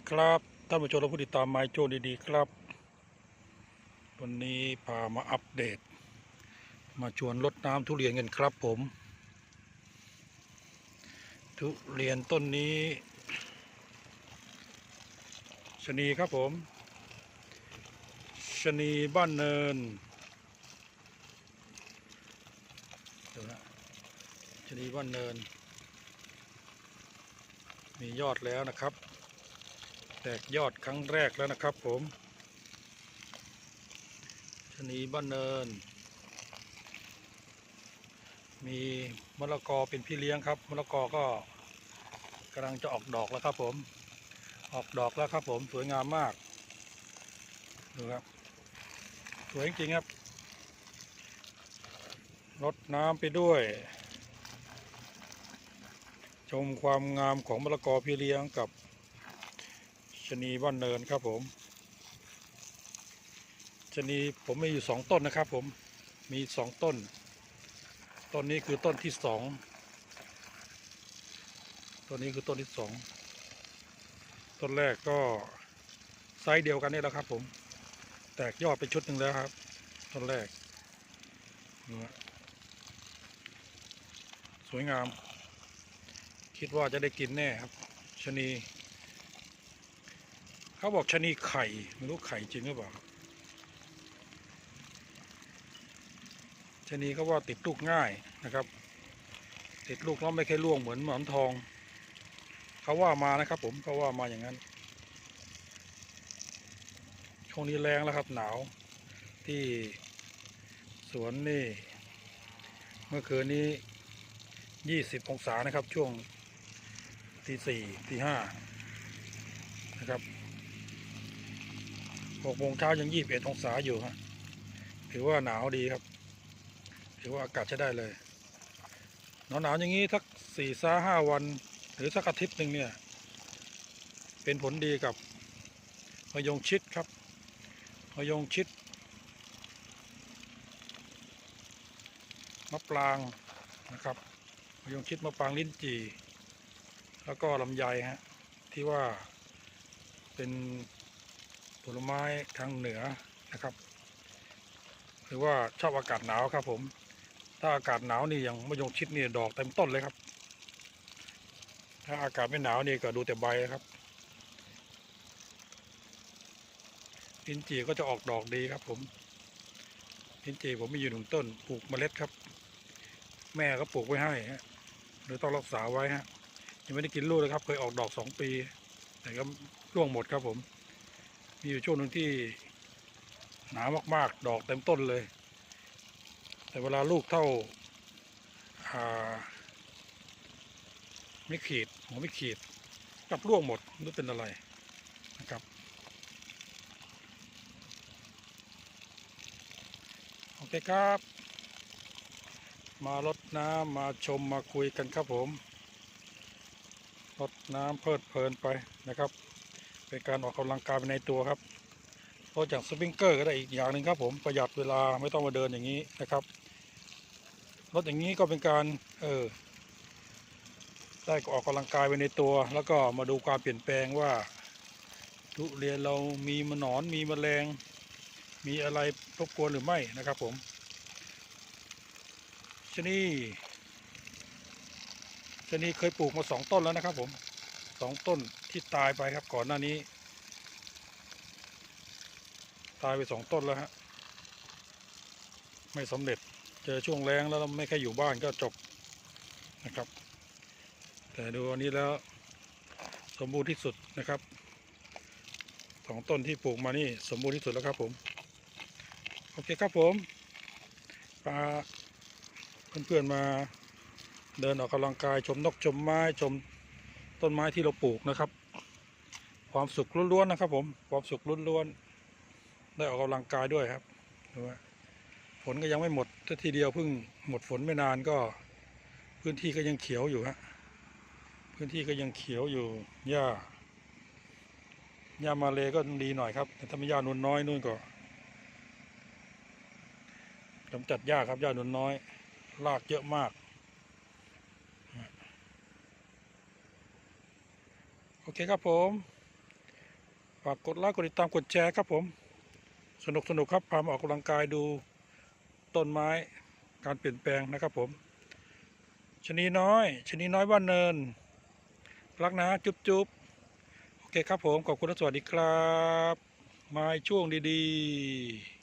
ดีครับ ท่านผู้ชมและผู้ติดตามไมโจดีๆครับ วันนี้พามาอัปเดต มาชวนลดน้ำทุเรียนกันครับผม ทุเรียนต้นนี้ชนีครับผมชนีบ้านเนินเดี๋ยวนะชนีบ้านเนิน มียอดแล้วนะครับ แตกยอดครั้งแรกแล้วนะครับผมชนีบ้านเนิน มีมะละกอเป็นพี่เลี้ยงครับมะละกอก็กำลังจะออกดอกแล้วครับผม ออกดอกแล้วครับผมสวยงามมากดูครับสวยจริงครับรดน้ำไปด้วย ชมความงามของมะละกอพี่เลี้ยงกับ ชนีบ้านเนินครับผมชนีผมมีอยู่สองต้นนะครับ ผมมีสองต้น ต้นนี้คือต้นที่สองต้นนี้คือต้นที่สองต้นแรกก็ไซส์เดียวกันนี่แหละครับ ผม แตกยอดไปชุดหนึ่งแล้วครับ ต้นแรกสวยงาม คิดว่าจะได้กินแน่ครับชนี เขาบอกชนีไข่ไม่รู้ไข่จริงหรือเปล่าชนีเขาว่าติดลูกง่ายนะครับ ติดลูกแล้วไม่เคยร่วงเหมือนหมอนทอง เขาว่ามานะครับ ผมเขาว่ามาอย่างนั้นช่วงนี้แรงแล้วครับหนาวที่สวนนี่ เมื่อคืนนี้ยี่สิบองศานะครับช่วงตีสี่ตีห้านะครับ หกโมงเช้ายังยี่สิบเอ็ดองศาอยู่ฮะถือว่าหนาวดีครับ ถือว่าอากาศใช้ได้เลย หนาวหนาวอย่างนี้สักสี่ซาห้าวัน หรือสักอาทิตย์หนึ่งเนี่ย เป็นผลดีกับมะยงชิดครับมะยงชิดมะปรางนะครับมะยงชิดมะปรางลิ้นจี่ แล้วก็ลำไยฮะที่ว่าเป็น ลไม้ทางเหนือนะครับ หรือว่าชอบอากาศหนาวครับผม ถ้าอากาศหนาวนี่อย่างมะยงชิดนี่ดอกเต็มต้นเลยครับ ถ้าอากาศไม่หนาวนี่ก็ดูแต่ใบครับลินจีก็จะออกดอกดีครับ ผมลินจีผมมีอยู่หนึ่งต้นปลูกเมล็ดครับ แม่ก็ปลูกไว้ให้ฮะโดยต้องรักษาไว้ฮะยังไม่ได้กินลูกเลยครับ เคยออกดอกสองปี แต่ก็ร่วงหมดครับผม มีอยู่ช่วงหนึ่งที่หนามาก ๆ ดอกเต็มต้นเลย แต่เวลาลูกเท่าไม่ขีดหัวไม่ขีดกับร่วงหมดไม่รู้เป็นอะไรนะครับ โอเคครับ มารดน้ำมาชมมาคุยกันครับผมรดน้ำเพลิดเพลินไปนะครับ เป็นการออกกำลังกายไปในตัวครับรดจากสปริงเกอร์ก็ได้อีกอย่างหนึ่งครับ ผมประหยัดเวลาไม่ต้องมาเดินอย่างนี้นะครับรถอย่างนี้ก็เป็นการเออได้ออกกำลังกายไปในตัว แล้วก็มาดูความเปลี่ยนแปลงว่าทุเรียนเรามีมหนอนมีมแมลง มีอะไรรบกวนหรือไม่นะครับ ผมชนีชนีเคยปลูกมาสองต้นแล้วนะครับผม สองต้นที่ตายไปครับก่อนหน้านี้ ตายไปสองต้นแล้วฮะไม่สำเร็จเจอช่วงแรงแล้วไม่แค่อยู่บ้านก็จบนะครับ แต่ดูอันนี้แล้วสมบูรณ์ที่สุดนะครับสองต้นที่ปลูกมานี่สมบูรณ์ที่สุดแล้วครับผม โอเคครับผมปาเพื่อนๆมาเดินออกกำลังกายชมนกชมไม้ชม ต้นไม้ที่เราปลูกนะครับ ความสุขล้วนๆนะครับ ผมความสุขล้วนๆได้ออกกำลังกายด้วยครับดูว่าฝนก็ยังไม่หมดถ้าทีเดียวเพิ่งหมดฝนไม่นานก็ พื้นที่ก็ยังเขียวอยู่ฮะพื้นที่ก็ยังเขียวอยู่หญ้าหญ้ามาเลยก็ดีหน่อยครับแต่ถ้าไม่หญ้านุ่นน้อยนู่นก็กำจัดหญ้าครับหญ้านุ่นน้อยรากเยอะมาก โอ เคครับผม ฝากกดไลค์กดติดตามกดแชร์ครับผม สนุกสนุกครับพามาออกกำลังกายดูต้นไม้การเปลี่ยนแปลงนะครับผม ชนีน้อยชนีน้อยบ้านเนิน รักนะจุ๊บจุ๊บโอเคครับผม ขอบคุณและสวัสดีครับ มาช่วงดีๆ